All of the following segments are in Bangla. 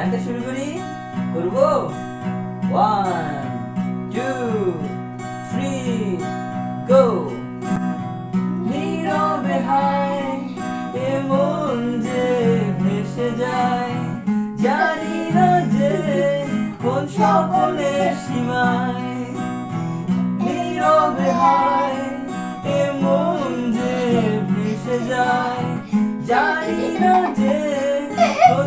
গানটা শুরু করি করব? ওয়ান টু থ্রি গো নীরবে হায় এমন যে ভেসে যায়, জানি না যে কোন সকলের সীমায়। নীরবে হায় এমন যে ভেসে যায়, জানি না যে কোন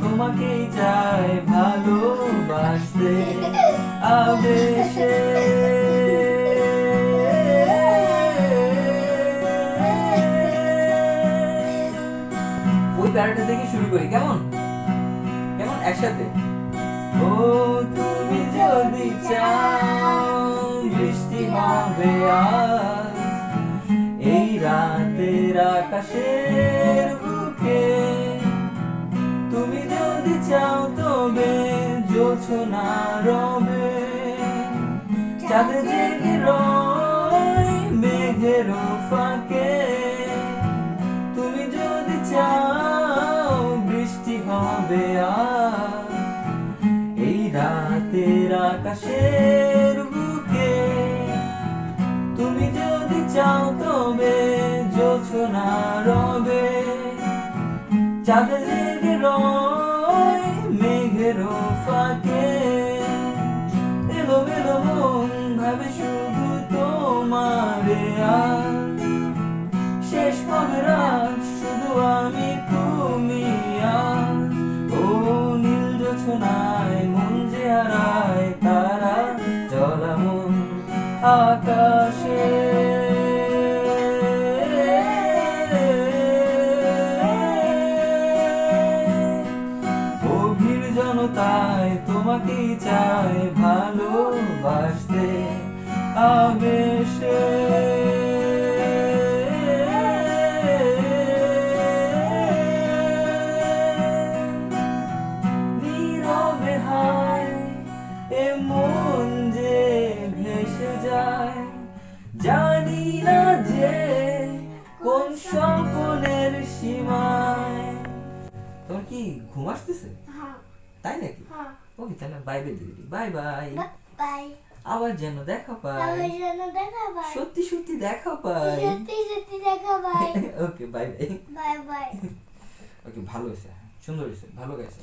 তোমাকেই চাই ভালোবাসতে। আবেশে। ওই প্যারাটা থেকে শুরু করি, কেমন? কেমন? একসাথে? ও, তুমি যদি চাও বৃষ্টি হবে আজ, এই রাতের আকাশের বুকে চাও তবে জোছনা রবে। চাঁদ জেগে রয় মেঘের ফাঁকে। তুমি যদি চাও, বৃষ্টি হবে আজ এই রাতের আকাশের বুকে। তুমি যদি চাও তবে জোছনা রবে। চাঁদ জেগে রয় মেঘের ফাঁকে এলো এলো মন ভাবে শুধু তোমারে আজ শেষ হবে রাত শুধু আমি তুমি আর ও নীল জোছনায় মন যে হারায় তারা জলা মন আকাশে তোমাকেই চাই ভালোবাসতে, আবেশে। যে ভেসে যায় যে কোন সীমায়। তোর কি ঘুম আসতেছে? হ্যাঁ। তাই নাকি? হ্যাঁ। ওকে তাহলে বাই বাই দিদি বাই বাই বাই আবার যেন দেখা পাই। সত্যি সত্যি দেখা পাই। সত্যি সত্যি দেখা পাই। Okay bye bye bye bye okay ভালো হয়েছে। সুন্দর হয়েছে। ভালো গেছে